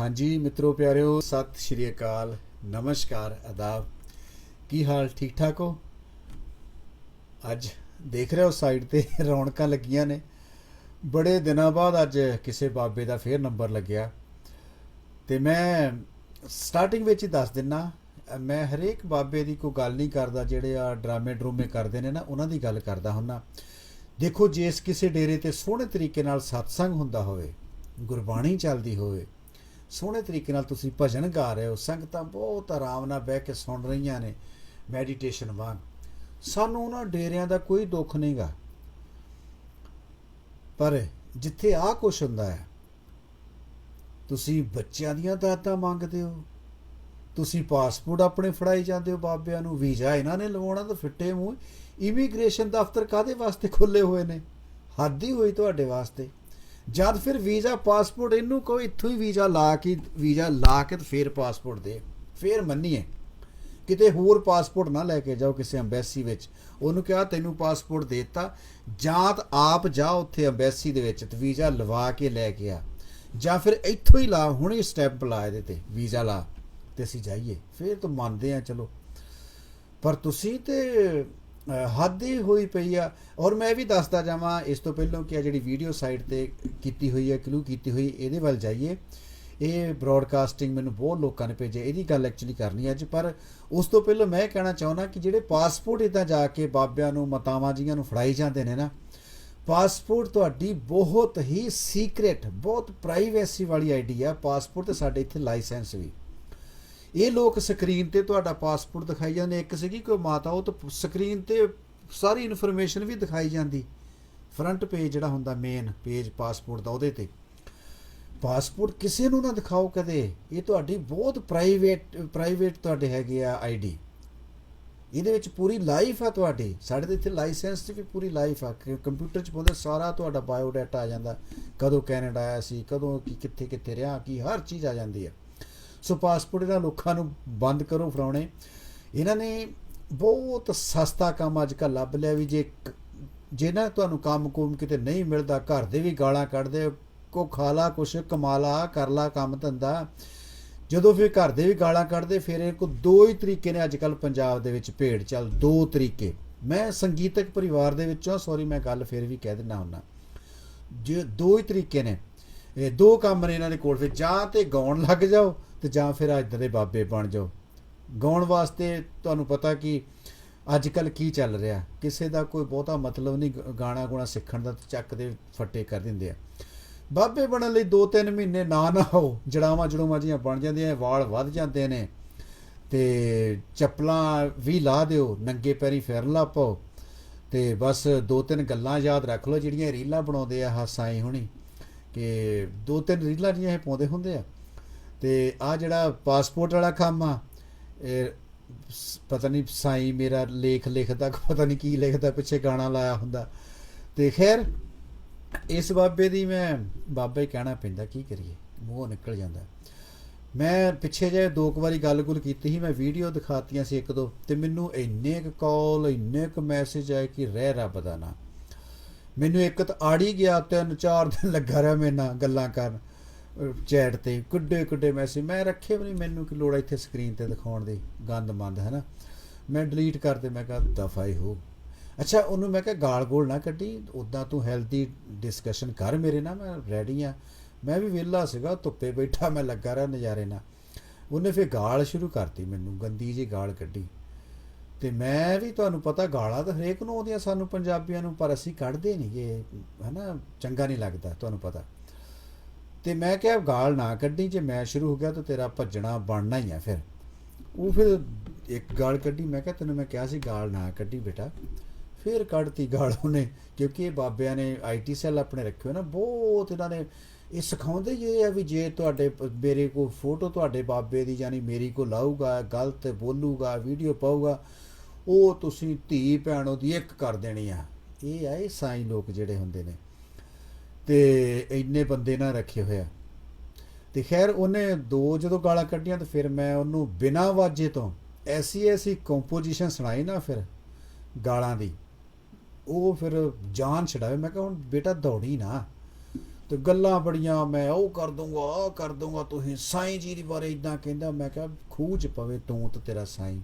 ਹਾਂਜੀ ਮਿੱਤਰੋ, ਪਿਆਰਿਓ, ਸਤਿ ਸ਼੍ਰੀ ਅਕਾਲ। ਨਮਸਕਾਰ ਆਦਾਬ ਕੀ ਹਾਲ, ਠੀਕ ਠਾਕ ਹੋ? ਅੱਜ ਦੇਖ ਰਹੇ ਹੋ ਸਾਈਡ ਤੇ ਰੌਣਕਾਂ ਲੱਗੀਆਂ ਨੇ। ਬੜੇ ਦਿਨਾਂ ਬਾਅਦ ਅੱਜ ਕਿਸੇ ਬਾਬੇ ਦਾ ਫੇਰ ਨੰਬਰ ਲੱਗਿਆ। ਤੇ ਮੈਂ ਸਟਾਰਟਿੰਗ ਵਿੱਚ ਹੀ ਦੱਸ ਦਿੰਨਾ, ਮੈਂ ਹਰੇਕ ਬਾਬੇ ਦੀ ਕੋਈ ਗੱਲ ਨਹੀਂ ਕਰਦਾ, ਜਿਹੜੇ ਆ ਡਰਾਮੇ ਡਰੂਮੇ ਕਰਦੇ ਨੇ ਨਾ, ਉਹਨਾਂ ਦੀ ਗੱਲ ਕਰਦਾ ਹੁੰਨਾ। ਦੇਖੋ, ਜੇ ਇਸ ਕਿਸੇ ਡੇਰੇ ਤੇ ਸੋਹਣੇ ਤਰੀਕੇ ਨਾਲ ਸਤਸੰਗ ਹੁੰਦਾ ਹੋਵੇ, ਗੁਰਬਾਣੀ ਚੱਲਦੀ ਹੋਵੇ ਸੋਹਣੇ ਤਰੀਕੇ ਨਾਲ ਤੁਸੀਂ ਭਜਨ ਗਾ ਰਹੇ ਹੋ, ਸੰਗਤਾਂ ਬਹੁਤ ਆਰਾਮ ਨਾਲ ਬਹਿ ਕੇ ਸੁਣ ਰਹੀਆਂ ਨੇ ਮੈਡੀਟੇਸ਼ਨ ਵਾਂਗ। ਸਾਨੂੰ ਉਹਨਾਂ ਡੇਰਿਆਂ ਦਾ ਕੋਈ ਦੁੱਖ ਨਹੀਂਗਾ ਪਰ ਜਿੱਥੇ ਆ ਕੁਛ ਹੁੰਦਾ ਹੈ, ਤੁਸੀਂ ਬੱਚਿਆਂ ਦੀਆਂ ਦਾਤਾਂ ਮੰਗਦੇ ਹੋ, ਤੁਸੀਂ ਪਾਸਪੋਰਟ ਆਪਣੇ ਫੜਾਈ ਜਾਂਦੇ ਹੋ ਬਾਬਿਆਂ ਨੂੰ, ਵੀਜ਼ਾ ਇਹਨਾਂ ਨੇ ਲਵਾਉਣਾ ਤਾਂ ਫਿੱਟੇ ਮੂੰਹ ਇਮੀਗ੍ਰੇਸ਼ਨ ਦਫ਼ਤਰ ਕਾਦੇ ਵਾਸਤੇ ਖੁੱਲੇ ਹੋਏ ਨੇ? ਹੱਦ ਹੀ ਹੋਈ ਤੁਹਾਡੇ ਵਾਸਤੇ। ਜਦ ਫਿਰ ਵੀਜ਼ਾ ਪਾਸਪੋਰਟ, ਇਹਨੂੰ ਕੋਈ ਇੱਥੋਂ ਹੀ ਵੀਜ਼ਾ ਲਾ ਕੇ, ਵੀਜ਼ਾ ਲਾ ਕੇ ਤੇ ਫਿਰ ਪਾਸਪੋਰਟ ਦੇ। ਫਿਰ ਮੰਨੀਏ, ਕਿਤੇ ਹੋਰ ਪਾਸਪੋਰਟ ਨਾ ਲੈ ਕੇ ਜਾਓ ਕਿਸੇ ਐਮਬੈਸੀ ਵਿੱਚ। ਉਹਨੂੰ ਕਿਹਾ, ਤੈਨੂੰ ਪਾਸਪੋਰਟ ਦੇਤਾ। ਜਾਂ ਤਾਂ ਆਪ ਜਾ ਉੱਥੇ ਐਮਬੈਸੀ ਦੇ ਵਿੱਚ ਤੇ ਵੀਜ਼ਾ ਲਵਾ ਕੇ ਲੈ ਕੇ ਆ। ਜਾਂ ਫਿਰ ਇੱਥੋਂ ਹੀ ਲਾ, ਹੁਣੇ ਸਟੈਪ ਲਾ ਇਹਦੇ ਤੇ, ਵੀਜ਼ਾ ਲਾ ਤੇ ਅਸੀਂ ਜਾਈਏ। ਫਿਰ ਤਾਂ ਮੰਨਦੇ ਆ, ਚਲੋ। ਪਰ ਤੁਸੀਂ ਤੇ ਹੱਦ ਹੀ ਹੋਈ ਪਈ ਆ। ਔਰ ਮੈਂ ਵੀ ਦੱਸਦਾ ਜਾਵਾਂ ਇਸ ਤੋਂ ਪਹਿਲਾਂ ਕਿ ਆ ਜਿਹੜੀ ਵੀਡੀਓ ਸਾਈਟ ਤੇ ਕੀਤੀ ਹੋਈ ਹੈ ਕਲੂ ਕੀਤੀ ਹੋਈ, ਇਹਦੇ ਵੱਲ ਜਾਈਏ। ਇਹ ਬ੍ਰੌਡਕਾਸਟਿੰਗ ਮੈਨੂੰ ਬਹੁਤ ਲੋਕਾਂ ਨੇ ਭੇਜਿਆ, ਇਹਦੀ ਗੱਲ ਐਕਚੁਅਲੀ ਕਰਨੀ ਅੱਜ। ਪਰ ਉਸ ਤੋਂ ਪਹਿਲਾਂ ਮੈਂ ਇਹ ਕਹਿਣਾ ਚਾਹੁੰਦਾ ਕਿ ਜਿਹੜੇ ਪਾਸਪੋਰਟ ਇਦਾਂ ਜਾ ਕੇ ਬਾਬਿਆਂ ਨੂੰ, ਮਤਾਵਾਂ ਜੀਆਂ ਨੂੰ ਫੜਾਈ ਜਾਂਦੇ ਨੇ ਨਾ ਪਾਸਪੋਰਟ ਤੁਹਾਡੀ ਬਹੁਤ ਹੀ ਸੀਕ੍ਰੇਟ ਬਹੁਤ ਪ੍ਰਾਈਵੇਸੀ ਵਾਲੀ ਆਈਡੀ ਆ। ਪਾਸਪੋਰਟ ਤੇ ਸਾਡੇ ਇੱਥੇ ਲਾਇਸੈਂਸ ਵੀ। ਇਹ ਲੋਕ ਸਕਰੀਨ ਤੇ ਤੁਹਾਡਾ ਪਾਸਪੋਰਟ ਦਿਖਾਈ ਜਾਂਦੇ। ਇੱਕ ਸੀਗੀ ਕੋਈ ਮਾਤਾ, ਉਹ ਤਾਂ ਸਕਰੀਨ ਤੇ ਸਾਰੀ ਇਨਫੋਰਮੇਸ਼ਨ ਵੀ ਦਿਖਾਈ ਜਾਂਦੀ। ਫਰੰਟ ਪੇਜ ਜਿਹੜਾ ਹੁੰਦਾ ਮੇਨ ਪੇਜ ਪਾਸਪੋਰਟ ਦਾ ਉਹਦੇ ਤੇ। ਪਾਸਪੋਰਟ ਕਿਸੇ ਨੂੰ ਨਾ ਦਿਖਾਓ ਕਦੇ। ਇਹ ਤੁਹਾਡੀ ਬਹੁਤ ਪ੍ਰਾਈਵੇਟ ਪ੍ਰਾਈਵੇਟ ਤੁਹਾਡੇ ਹੈਗੇ ਆ ਆਈਡੀ ਇਹਦੇ ਵਿੱਚ ਪੂਰੀ ਲਾਈਫ ਆ ਤੁਹਾਡੀ। ਸਾਡੇ ਤੇ ਇੱਥੇ ਲਾਇਸੈਂਸ 'ਚ ਵੀ ਪੂਰੀ ਲਾਈਫ ਆ। ਕਿ ਕੰਪਿਊਟਰ 'ਚ ਪਾਉਂਦੇ ਸਾਰਾ ਤੁਹਾਡਾ ਬਾਇਓ ਡਾਟਾ ਆ ਜਾਂਦਾ। ਕਦੋਂ ਕੈਨੇਡਾ ਆਇਆ ਸੀ, ਕਦੋਂ ਕੀ, ਕਿੱਥੇ ਕਿੱਥੇ ਰਿਹਾ, ਕੀ ਹਰ ਚੀਜ਼ ਆ ਜਾਂਦੀ ਆ। ਸੋ ਪਾਸਪੋਰਟ ਇਹਨਾਂ ਲੋਕਾਂ ਨੂੰ ਬੰਦ ਕਰੋ ਫਰਾਉਣੇ ਇਹਨਾਂ ਨੇ ਬਹੁਤ ਸਸਤਾ ਕੰਮ ਅੱਜ ਕੱਲ੍ਹ ਲੱਭ ਲਿਆ ਵੀ ਜੇ ਕ- ਜੇ ਨਾ ਤੁਹਾਨੂੰ ਕੰਮ ਕੁਮ ਕਿਤੇ ਨਹੀਂ ਮਿਲਦਾ, ਘਰ ਦੇ ਵੀ ਗਾਲਾਂ ਕੱਢਦੇ ਕੋ ਖਾ ਲਾ ਕੁਛ ਕਮਾ ਲਾ ਕਰ ਲਾ ਕੰਮ ਧੰਦਾ। ਜਦੋਂ ਫਿਰ ਘਰ ਦੇ ਵੀ ਗਾਲਾਂ ਕੱਢਦੇ, ਫਿਰ ਇਹ ਕੋ ਦੋ ਹੀ ਤਰੀਕੇ ਨੇ ਅੱਜ ਕੱਲ੍ਹ ਪੰਜਾਬ ਦੇ ਵਿੱਚ ਭੇਡ ਚੱਲ ਦੋ ਤਰੀਕੇ। ਮੈਂ ਸੰਗੀਤਕ ਪਰਿਵਾਰ ਦੇ ਵਿੱਚੋਂ ਸੌਰੀ ਮੈਂ ਗੱਲ ਫਿਰ ਵੀ ਕਹਿ ਦਿੰਦਾ ਹੁੰਨਾ। ਜੇ ਦੋ ਹੀ ਤਰੀਕੇ ਨੇ। ਇਹ ਦੋ ਕੰਮ ਨੇ ਇਹਨਾਂ ਦੇ ਕੋਲ, ਫਿਰ ਜਾਂ ਤੇ ਗਾਉਣ ਲੱਗ ਜਾਓ ਤੇ ਜਾਂ ਫਿਰ ਅੱਜ ਦੇ ਬਾਬੇ ਬਣ ਜਾਓ। ਗਾਉਣ ਵਾਸਤੇ ਤੁਹਾਨੂੰ ਪਤਾ ਕਿ ਅੱਜ ਕੱਲ ਕੀ ਚੱਲ ਰਿਹਾ? ਕਿਸੇ ਦਾ ਕੋਈ ਬਹੁਤਾ ਮਤਲਬ ਨਹੀਂ, ਗ- ਗਾਣਾ ਗੁਣਾ ਸਿੱਖਣ ਦਾ ਤੇ ਚੱਕ ਦੇ ਫੱਟੇ ਕਰ ਦਿੰਦੇ ਆ। ਬਾਬੇ ਬਣਨ ਲਈ 2-3 ਮਹੀਨੇ ਨਾ ਨਾ ਹੋ, ਜੜਾਵਾਂ ਜੜੂਮਾਂ ਜੀਆਂ ਬਣ ਜਾਂਦੀਆਂ ਵਾਲ ਵੱਧ ਜਾਂਦੇ ਨੇ। ਤੇ ਚੱਪਲਾਂ ਵੀ ਲਾ ਦਿਓ, ਨੰਗੇ ਪੈਰੀ ਫਿਰਨ ਲਾ ਪਾਓ ਤੇ ਬਸ ਦੋ ਤਿੰਨ ਗੱਲਾਂ ਯਾਦ ਰੱਖ ਲਓ, ਜਿਹੜੀਆਂ ਰੀਲਾਂ ਬਣਾਉਂਦੇ ਆ ਹਸਾਈ ਹੁਣੀ। ਕਿ ਦੋ ਤਿੰਨ ਰੀਲਾਂ ਜੀਆਂ ਇਹ ਪਾਉਂਦੇ ਹੁੰਦੇ ਆ। ਤੇ ਆ ਜਿਹੜਾ ਪਾਸਪੋਰਟ ਵਾਲਾ ਕੰਮ ਆ, ਇਹ ਸ- ਪਤਾ ਨਹੀਂ ਸਾਈ ਮੇਰਾ ਲੇਖ ਲਿਖਦਾ ਪਤਾ ਨਹੀਂ ਕੀ ਲਿਖਦਾ, ਪਿੱਛੇ ਗਾਣਾ ਲਾਇਆ ਹੁੰਦਾ। ਤੇ ਖੈਰ, ਇਸ ਬਾਬੇ ਦੀ ਮੈਂ, ਬਾਬਾ ਹੀ ਕਹਿਣਾ ਪੈਂਦਾ, ਕੀ ਕਰੀਏ? ਮੂੰਹੋਂ ਨਿਕਲ ਜਾਂਦਾ। ਮੈਂ ਪਿੱਛੇ ਜੇ ਦੋ ਕੁ ਵਾਰੀ ਗੱਲ-ਗੁਲ ਕੀਤੀ ਸੀ, ਮੈਂ ਵੀਡੀਓ ਦਿਖਾਤੀਆਂ ਸੀ ਇੱਕ ਦੋ, ਤੇ ਮੈਨੂੰ ਇੰਨੇ ਕੁ ਕਾਲ ਇੰਨੇ ਕੁ ਮੈਸੇਜ ਆਏ ਕਿ ਰਹਿ ਰੱਬ ਦਾ ਨਾ। ਮੈਨੂੰ ਇੱਕ ਤਾਂ ਆੜੀ ਗਿਆ, ਤਿੰਨ ਚਾਰ ਦਿਨ ਲੱਗਾ ਰਿਹਾ ਮੇਰੇ ਨਾਲ ਗੱਲਾਂ ਕਰਨ, ਚੈਟ ਤੇ। ਕੁੱਡੇ ਕੁੱਡੇ ਮੈਸੇਜ ਮੈਂ ਰੱਖੇ ਵੀ ਨਹੀਂ, ਮੈਨੂੰ ਕਿ ਲੋੜ ਆ ਇੱਥੇ ਸਕਰੀਨ ਤੇ ਦਿਖਾਉਣ ਦੀ, ਗੰਦ ਮੰਦ, ਹੈ ਨਾ? ਮੈਂ ਡਿਲੀਟ ਕਰਤੇ ਮੈਂ ਕਿਹਾ ਦਫਾ ਹੀ ਹੋ। ਅੱਛਾ, ਉਹਨੂੰ ਮੈਂ ਕਿਹਾ ਗਾਲ ਗੋਲ ਨਾ ਕੱਢੀ ਉਦਾਂ ਤੂੰ ਹੈਲਦੀ ਡਿਸਕਸ਼ਨ ਕਰ ਮੇਰੇ ਨਾਲ, ਮੈਂ ਰੈਡੀ ਆ। ਮੈਂ ਵੀ ਵਿਹਲਾ ਸੀਗਾ, ਧੁੱਪੇ ਬੈਠਾ, ਮੈਂ ਲੱਗਾ ਰਿਹਾ ਨਜ਼ਾਰੇ ਨਾਲ। ਉਹਨੇ ਫਿਰ ਗਾਲ ਸ਼ੁਰੂ ਕਰਤੀ ਮੈਨੂੰ, ਗੰਦੀ ਜੀ ਗਾਲ ਕੱਢੀ। ਤੇ ਮੈਂ ਵੀ ਤੁਹਾਨੂੰ ਪਤਾ ਗਾਲਾਂ ਤਾਂ ਹਰੇਕ ਨੂੰ ਆਉਂਦੀਆਂ ਸਾਨੂੰ ਪੰਜਾਬੀਆਂ ਨੂੰ, ਪਰ ਅਸੀਂ ਕੱਢਦੇ ਨਹੀਂ ਨਹੀਂਗੇ ਹਨਾ, ਚੰਗਾ ਨਹੀਂ ਲੱਗਦਾ ਤੁਹਾਨੂੰ ਪਤਾ। ਤੇ ਮੈਂ ਕਿਹਾ ਗਾਲ ਨਾ ਕੱਢੀ, ਜੇ ਮੈਂ ਸ਼ੁਰੂ ਹੋ ਗਿਆ ਤਾਂ ਤੇਰਾ ਭੱਜਣਾ ਬਣਨਾ ਹੀ ਆ ਫਿਰ। ਉਹ ਫਿਰ ਇੱਕ ਗਾਲ ਕੱਢੀ, ਮੈਂ ਕਿਹਾ ਤੈਨੂੰ ਮੈਂ ਕਿਹਾ ਸੀ ਗਾਲ ਨਾ ਕੱਢੀ ਬੇਟਾ। ਫਿਰ ਕੱਢਤੀ ਗਾਲ ਉਹਨੇ, ਕਿਉਂਕਿ ਇਹ ਬਾਬਿਆਂ ਨੇ ਆਈਟੀ ਸੈੱਲ ਆਪਣੇ ਰੱਖਿਓ ਨਾ, ਬਹੁਤ ਇਹਨਾਂ ਨੇ, ਇਹ ਸਿਖਾਉਂਦੇ ਹੀ ਇਹ ਆ ਵੀ ਜੇ ਤੁਹਾਡੇ ਮੇਰੇ ਕੋ ਫੋਟੋ ਤੁਹਾਡੇ ਬਾਬੇ ਦੀ, ਯਾਨੀ ਮੇਰੀ ਕੋ ਲਾਊਗਾ ਗਲਤ ਬੋਲੂਗਾ, ਵੀਡੀਓ ਪਾਊਗਾ ਉਹ ਤੁਸੀਂ ਧੀ ਭੈਣ ਉਹਦੀ ਇੱਕ ਕਰ ਦੇਣੀ ਆ। ਇਹ ਆ, ਇਹ ਸਾਈ ਲੋਕ ਜਿਹੜੇ ਹੁੰਦੇ ਨੇ। ਤੇ ਇੰਨੇ ਬੰਦੇ ਨਾ ਰੱਖੇ ਹੋਇਆ ਤੇ ਖੈਰ ਉਹਨੇ ਦੋ ਜਦੋਂ ਗਾਲਾਂ ਕੱਢੀਆਂ ਤੇ ਫਿਰ ਮੈਂ ਉਹਨੂੰ ਬਿਨਾਂ ਵਾਜੇ ਤੋਂ ਐਸੀ ਐਸੀ ਕੰਪੋਜੀਸ਼ਨ ਸੁਣਾਈ ਨਾ ਫਿਰ ਗਾਲਾਂ ਦੀ। ਉਹ ਫਿਰ ਜਾਨ ਛਡਾਵੇ। ਮੈਂ ਕਿਹਾ ਹੁਣ ਬੇਟਾ ਦੌੜੀ ਨਾ। ਤੇ ਗੱਲਾਂ ਬੜੀਆਂ, ਮੈਂ ਉਹ ਕਰ ਦੂੰਗਾ ਉਹ ਕਰ ਦੂੰਗਾ ਤੁਸੀਂ ਸਾਈਂ ਜੀ ਦੇ ਬਾਰੇ ਇਦਾਂ ਕਹਿੰਦਾ। ਮੈਂ ਕਿਹਾ ਖੂਹ ਚ ਪਵੇ ਤੂੰ ਤੇ ਤੇਰਾ ਸਾਈਂ।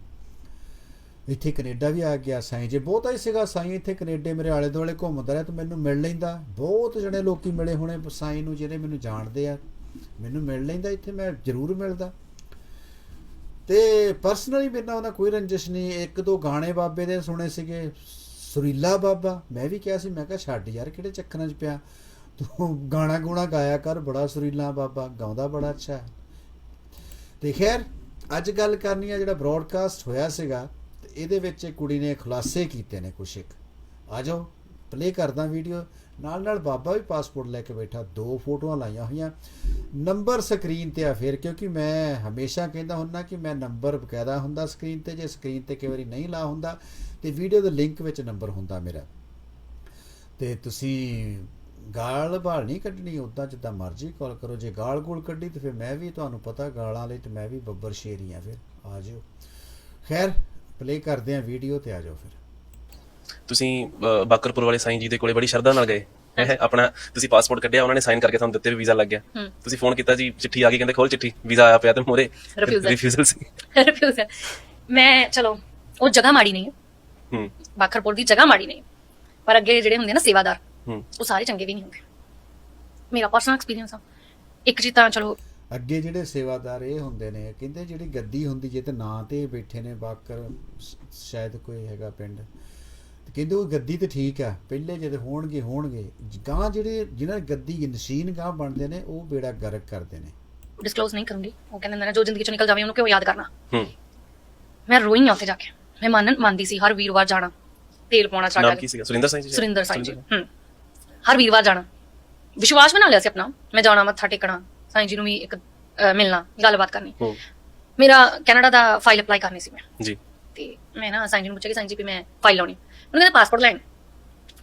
ਇੱਥੇ ਕੈਨੇਡਾ ਵੀ ਆ ਗਿਆ, ਸਾਈਂ ਜੇ ਬਹੁਤਾ ਹੀ ਸੀਗਾ, ਸਾਈਂ ਇੱਥੇ ਕੈਨੇਡੇ ਮੇਰੇ ਆਲੇ ਦੁਆਲੇ ਘੁੰਮਦਾ ਰਿਹਾ ਤੇ ਮੈਨੂੰ ਮਿਲ ਲੈਂਦਾ। ਬਹੁਤ ਜਣੇ ਲੋਕੀ ਮਿਲੇ ਹੋਣੇ ਸਾਈਂ ਨੂੰ ਜਿਹੜੇ ਮੈਨੂੰ ਜਾਣਦੇ ਆ। ਮੈਨੂੰ ਮਿਲ ਲੈਂਦਾ, ਇੱਥੇ ਮੈਂ ਜ਼ਰੂਰ ਮਿਲਦਾ। ਤੇ ਪਰਸਨਲੀ ਮੇਰੇ ਨਾਲ ਉਹਨਾਂ ਕੋਈ ਰੰਜਿਸ਼ ਨਹੀਂ, ਇੱਕ ਦੋ ਗਾਣੇ ਬਾਬੇ ਦੇ ਸੁਣੇ ਸੀਗੇ, ਸੁਰੀਲਾ ਬਾਬਾ, ਮੈਂ ਵੀ ਕਿਹਾ ਸੀ, ਮੈਂ ਕਿਹਾ ਛੱਡ ਯਾਰ, ਕਿਹੜੇ ਚੱਕਰਾਂ 'ਚ ਪਿਆ? ਤੂੰ ਗਾਣਾ ਗੂਣਾ ਗਾਇਆ ਕਰ, ਬੜਾ ਸੁਰੀਲਾ ਬਾਬਾ, ਗਾਉਂਦਾ ਬੜਾ ਅੱਛਾ। ਹੈ ਤੇ ਖੈਰ, ਅੱਜ ਗੱਲ ਕਰਨੀ ਆ ਜਿਹੜਾ ਬ੍ਰੌਡਕਾਸਟ ਹੋਇਆ ਸੀਗਾ ਇਹਦੇ ਵਿੱਚ ਕੁੜੀ ਨੇ ਖੁਲਾਸੇ ਕੀਤੇ ਨੇ ਕੁਛ ਇੱਕ। ਆ ਜਾਓ ਪਲੇ ਕਰਦਾ ਵੀਡੀਓ ਨਾਲ ਨਾਲ ਬਾਬਾ ਵੀ ਪਾਸਪੋਰਟ ਲੈ ਕੇ ਬੈਠਾ, ਦੋ ਫੋਟੋਆਂ ਲਾਈਆਂ ਹੋਈਆਂ। ਨੰਬਰ ਸਕਰੀਨ ਤੇ ਆ ਫਿਰ, ਕਿਉਂਕਿ ਮੈਂ ਹਮੇਸ਼ਾ ਕਹਿੰਦਾ ਹੁੰਦਾ ਕਿ ਮੈਂ ਨੰਬਰ ਬਕਾਇਦਾ ਹੁੰਦਾ ਸਕਰੀਨ ਤੇ, ਜੇ ਸਕਰੀਨ ਤੇ ਕਈ ਵਾਰੀ ਨਹੀਂ ਲਾ ਹੁੰਦਾ, ਤੇ ਵੀਡੀਓ ਦੇ ਲਿੰਕ ਵਿੱਚ ਨੰਬਰ ਹੁੰਦਾ ਮੇਰਾ। ਤੇ ਤੁਸੀਂ ਗਾਲ ਬਾਲ ਨਹੀਂ ਕੱਢਣੀ ਉਦਾਂ ਜਿੱਦਾਂ ਮਰਜ਼ੀ ਕਾਲ ਕਰੋ। ਜੇ ਗਾਲ ਗੋਲ ਕੱਢੀ ਤੇ ਫਿਰ ਮੈਂ ਵੀ, ਤੁਹਾਨੂੰ ਪਤਾ ਗਾਲਾਂ ਲਈ ਤੇ ਮੈਂ ਵੀ ਬੱਬਰ ਸ਼ੇਰ ਹੀ ਫਿਰ। ਆ ਜਿਓ। ਖੈਰ ਪਲੇ ਕਰਦੇ ਆ ਵੀਡੀਓ ਤੇ ਆ ਜਾਓ ਫਿਰ। ਤੁਸੀਂ ਬਾਕਰਪੁਰ ਵਾਲੇ ਸਾਈਂ ਜੀ ਦੇ ਕੋਲੇ ਬੜੀ ਸ਼ਰਧਾ ਨਾਲ ਗਏ। ਹੈ ਆਪਣਾ ਤੁਸੀਂ ਪਾਸਪੋਰਟ ਕੱਢਿਆ ਉਹਨਾਂ ਨੇ ਸਾਈਨ ਕਰਕੇ ਤੁਹਾਨੂੰ ਦਿੱਤੇ ਵੀ ਵੀਜ਼ਾ ਲੱਗ ਗਿਆ। ਹੂੰ। ਤੁਸੀਂ ਫੋਨ ਕੀਤਾ ਜੀ ਚਿੱਠੀ ਆ ਗਈ ਕਹਿੰਦੇ ਖੋਲ ਚਿੱਠੀ ਵੀਜ਼ਾ ਆਇਆ ਪਿਆ ਤੇ ਮੋਰੇ। Refusal. ਰਿਫਿਊਜ਼ਲ ਸੀ। ਰਿਫਿਊਜ਼ ਮੈਂ ਚਲੋ ਉਹ ਜਗ੍ਹਾ ਮਾੜੀ ਨਹੀਂ ਹੈ। ਹੂੰ। ਬਾਖਰਪੁਰ ਦੀ ਜਗ੍ਹਾ ਮਾੜੀ ਨਹੀਂ ਹੈ। ਪਰ ਅੱਗੇ ਜਿਹੜੇ ਹੁੰਦੇ ਨਾ ਸੇਵਾਦਾਰ ਹੂੰ। ਉਹ ਸਾਰੇ ਚੰਗੇ ਵੀ ਨਹੀਂ ਹੁੰਦੇ। ਮੇਰਾ ਪਰਸਨਲ ਐਕਸਪੀਰੀਅੰਸ ਆ। ਇੱਕ ਜੀ ਤਾਂ ਚਲੋ ਅੱਗੇ ਜਿਹੜੇ ਸੇਵਾਦਾਰ ਇਹ ਹੁੰਦੇ ਨੇ ਕਹਿੰਦੇ ਜਿਹੜੀ ਗੱਦੀ ਹੁੰਦੀ ਜੇ ਤੇ ਨਾਂ ਤੇ ਬੈਠੇ ਨੇ ਬਾਕਰ ਸ਼ਾਇਦ ਕੋਈ ਹੈਗਾ ਪਿੰਡ। ਤੇ ਕਹਿੰਦੇ ਉਹ ਗੱਦੀ ਤੇ ਠੀਕ ਆ ਪਹਿਲੇ ਜਦੋਂ ਹੋਣਗੇ ਹੋਣਗੇ। ਗਾਂ ਜਿਹੜੇ ਜਿਨ੍ਹਾਂ ਗੱਦੀ ਨਸ਼ੀਨ ਗਾਂ ਬਣਦੇ ਨੇ ਉਹ ਬੇੜਾ ਗਰਕ ਕਰਦੇ ਨੇ। ਡਿਸਕਲੋਜ਼ ਨਹੀਂ ਕਰੂੰਗੀ। ਉਹ ਕਹਿੰਦੇ ਨੇ ਜੋ ਜ਼ਿੰਦਗੀ ਚੋਂ ਨਿਕਲ ਜਾਵੇ ਉਹਨੂੰ ਕਿਉਂ ਯਾਦ ਕਰਨਾ? ਹੂੰ। ਮੈਂ ਰੋਈ ਆ ਉੱਥੇ ਜਾ ਕੇ। ਮੈਂ ਮੰਨ ਮੰਨਦੀ ਸੀ ਹਰ ਵੀਰਵਾਰ ਜਾਣਾ। ਤੇਲ ਪਾਉਣਾ ਨਾਮ ਕੀ ਸੀਗਾ? ਸੁਰਿੰਦਰ ਸਾਈਂ ਜੀ? ਸੁਰਿੰਦਰ ਸਾਈਂ ਜੀ। ਹੂੰ। ਹਰ ਵੀਰਵਾਰ ਜਾਣਾ। ਵਿਸ਼ਵਾਸ ਬਣਾ ਲਿਆ ਸੀ ਆਪਣਾ। ਮੈਂ ਜਾਣਾ ਮੱਥਾ ਟੇਕਣਾ। ਸਾਈਂ ਜੀ ਨੂੰ ਵੀ ਇੱਕ ਅਹ, ਮਿਲਣਾ ਗੱਲਬਾਤ ਕਰਨੀ। ਹੂੰ। ਮੇਰਾ ਕੈਨੇਡਾ ਦਾ ਫਾਈਲ ਅਪਲਾਈ ਕਰਨੀ ਸੀ ਮੈਂ। ਜੀ। ਤੇ ਮੈਂ ਨਾ ਸਾਈਂ ਜੀ ਨੂੰ ਪੁੱਛਿਆ ਕਿ ਸਾਈਂ ਜੀ ਵੀ ਮੈਂ ਫਾਈਲ ਲਾਉਣੀ। ਉਹਨੇ ਕਹਿੰਦਾ ਪਾਸਪੋਰਟ ਲੈਣ।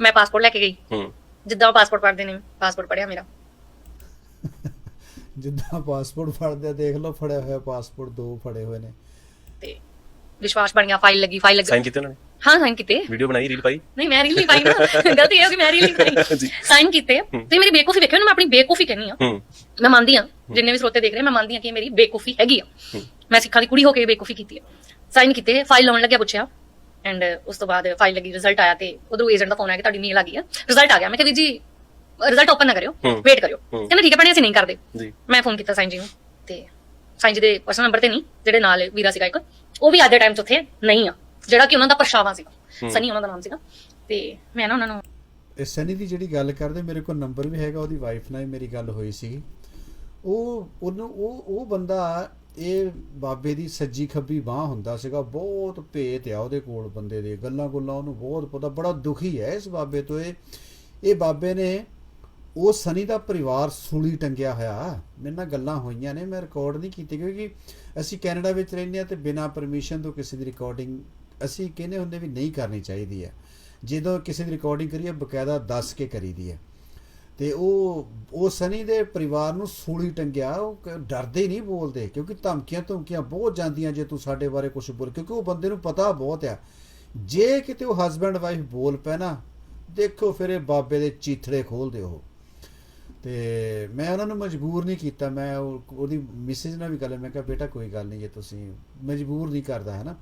ਮੈਂ ਪਾਸਪੋਰਟ ਲੈ ਕੇ ਗਈ। ਹੂੰ। ਜਿੱਦਾਂ ਪਾਸਪੋਰਟ ਪੜਦੇ ਨੇ ਪਾਸਪੋਰਟ ਪੜਿਆ ਮੇਰਾ। ਜਿੱਦਾਂ ਪਾਸਪੋਰਟ ਫੜਦੇ ਆ, ਦੇਖ ਲਓ ਫੜਿਆ ਹੋਇਆ ਪਾਸਪੋਰਟ ਦੋ ਫੜੇ ਹੋਏ ਨੇ। ਤੇ ਵਿਸ਼ਵਾਸ ਬਣ ਗਿਆ ਫਾਈਲ ਲੱਗੀ ਫਾਈਲ ਲੱਗੀ। ਸਾਈਨ ਕੀਤੇ ਉਹਨਾਂ ਨੇ? ਹਾਂ ਸਾਈਨ ਕੀਤੇ। ਵੀਡੀਓ ਬਣਾਈ ਰੀਲ ਪਾਈ? ਨਹੀਂ ਮੈਂ ਰੀਲ ਨਹੀਂ ਪਾਈ ਨਾ। ਗਲਤੀ ਇਹ ਹੋ ਕਿ ਮੈਂ ਰੀਲ ਨਹੀਂ ਪਾਈ। ਸਾਈਨ ਕੀਤੇ। ਤੇ ਮੇਰੀ ਬੇਕੂਫੀ ਵੇਖਿਓ ਨਾ ਮੈਂ ਆਪਣੀ ਬੇਕੂਫੀ ਕਹਿੰਨੀ ਆ। ਮੈਂ ਮੰਨਦੀ ਆ ਜਿੰਨੇ ਵੀ ਸਰੋਤੇ ਦੇਖ ਰਹੇ ਮੈਂ ਮੰਨਦੀ ਆ ਕਿ ਮੇਰੀ ਬੇਕੂਫੀ ਹੈਗੀ ਆ। ਮੈਂ ਸਿੱਖਾਂ ਦੀ ਕੁੜੀ ਹੋ ਕੇ ਬੇਕੂਫੀ ਕੀਤੀ ਆ। ਸਾਈਨ ਕੀਤੇ ਫਾਈਲ ਲਾਉਣ ਲੱਗਿਆ ਪੁੱਛਿਆ। ਐਂਡ ਉਸ ਤੋਂ ਬਾਅਦ ਫਾਈਲ ਲੱਗੀ ਰਿਜ਼ਲਟ ਆਇਆ ਤੇ ਉਧਰੋਂ ਏਜੰਟ ਦਾ ਫੋਨ ਆਇਆ ਕਿ ਤੁਹਾਡੀ ਮੇਲ ਆ ਗਈ ਆ। ਰਿਜ਼ਲਟ ਆ ਗਿਆ। ਮੈਂ ਕਿਹਾ ਵੀਰ ਜੀ ਰਿਜ਼ਲਟ ਓਪਨ ਨਾ ਕਰਿਓ। ਵੇਟ ਕਰਿਓ। ਕਹਿੰਦੇ ਠੀਕ ਹੈ ਭੈਣੇ ਅਸੀਂ ਨਹੀਂ ਕਰਦੇ। ਮੈਂ ਫੋਨ ਕੀਤਾ ਸਾਈਂ ਜੀ ਨੂੰ ਤੇ ਸਾਈਂ ਜੀ ਦੇ ਪਰਸਨਲ ਨੰਬਰ ਤੇ ਨਹੀਂ ਜਿਹੜੇ ਨਾਲ ਵੀਰਾ ਸੀਗਾ ਇੱਕ ਉਹ ਵੀ ਅੱਜ ਦੇ ਟਾਈਮ 'ਚ ਉੱਥੇ ਨਹੀਂ ਆ। ਜਿਹੜਾ ਕਿ ਉਹਨਾਂ ਦਾ ਪਰਛਾਵਾਂ ਸੀਗਾ। ਸਨੀ ਉਹਨਾਂ ਦਾ ਨਾਮ ਸੀਗਾ। ਤੇ ਮੈਂ ਨਾ ਉਹਨਾਂ ਨੂੰ ਇਹ ਸਨੀ ਦੀ ਜਿਹੜੀ ਗੱਲ ਕਰਦੇ ਮੇਰੇ ਕੋਲ ਨੰਬਰ ਵੀ ਹੈਗਾ ਉਹਦੀ ਵਾਈਫ ਨਾਲ ਮੇਰੀ ਗੱਲ ਹੋਈ ਸੀ। ਉਹ ਉਹਨੂੰ ਉਹ ਉਹ ਬੰਦਾ ਇਹ ਬਾਬੇ ਦੀ ਸੱਜੀ ਖੱਬੀ ਬਾਹ ਹੁੰਦਾ ਸੀਗਾ ਬਹੁਤ ਭੇਤ ਆ ਉਹਦੇ ਕੋਲ ਬੰਦੇ ਦੇ। ਗੱਲਾਂ ਗੁੱਲਾਂ ਉਹਨੂੰ ਬਹੁਤ ਪਤਾ ਬੜਾ ਦੁਖੀ ਹੈ ਇਸ ਬਾਬੇ ਤੋਂ ਇਹ। ਇਹ ਬਾਬੇ ਨੇ ਉਹ ਸਨੀ ਦਾ ਪਰਿਵਾਰ ਸੂਲੀ ਟੰਗਿਆ ਹੋਇਆ। ਮੇਰੇ ਨਾਲ ਗੱਲਾਂ ਹੋਈਆਂ ਨੇ ਮੈਂ ਰਿਕਾਰਡ ਨਹੀਂ ਕੀਤੀ ਕਿਉਂਕਿ ਅਸੀਂ ਕੈਨੇਡਾ ਵਿੱਚ ਰਹਿੰਦੇ ਆ ਤੇ ਬਿਨਾਂ ਪਰਮਿਸ਼ਨ ਤੋਂ ਕਿਸੇ ਦੀ ਰਿਕਾਰਡਿੰਗ ਅਸੀਂ ਕਹਿੰਦੇ ਹੁੰਦੇ ਵੀ ਨਹੀਂ ਕਰਨੀ ਚਾਹੀਦੀ ਹੈ। ਜਦੋਂ ਕਿਸੇ ਦੀ ਰਿਕਾਰਡਿੰਗ ਕਰੀਏ, ਬਕਾਇਦਾ ਦੱਸ ਕੇ ਕਰੀਦੀ ਹੈ। ਤੇ ਉਹ ਉਹ ਸਨੀ ਦੇ ਪਰਿਵਾਰ ਨੂੰ ਸੂਲੀ ਟੰਗਿਆ, ਉਹ ਕ- ਡਰਦੇ ਨਹੀਂ ਬੋਲਦੇ, ਕਿਉਂਕਿ ਧਮਕੀਆਂ ਧਮਕੀਆਂ ਬਹੁਤ ਜਾਂਦੀਆਂ ਜੇ ਤੂੰ ਸਾਡੇ ਬਾਰੇ ਕੁਝ ਬੋਲ, ਕਿਉਂਕਿ ਉਹ ਬੰਦੇ ਨੂੰ ਪਤਾ ਬਹੁਤ ਆ। ਜੇ ਕਿਤੇ ਉਹ ਹਸਬੈਂਡ ਵਾਈਫ ਬੋਲ ਪੈ ਨਾ, ਦੇਖੋ ਫਿਰ ਇਹ ਬਾਬੇ ਦੇ ਚੀਥੜੇ ਖੋਲਦੇ ਉਹ। ਤੇ ਮੈਂ ਉਹਨਾਂ ਨੂੰ ਮਜਬੂਰ ਨਹੀਂ ਕੀਤਾ, ਮੈਂ ਉਹ- ਉਹਦੀ ਮਿਸਿਸ ਨਾਲ ਵੀ ਗੱਲ, ਮੈਂ ਕਿਹਾ, ਬੇਟਾ, ਕੋਈ ਗੱਲ ਨਹੀਂ, ਜੇ ਤੁਸੀਂ ਮਜਬੂਰ ਨਹੀਂ ਕਰਦਾ ਹੈ ਨਾ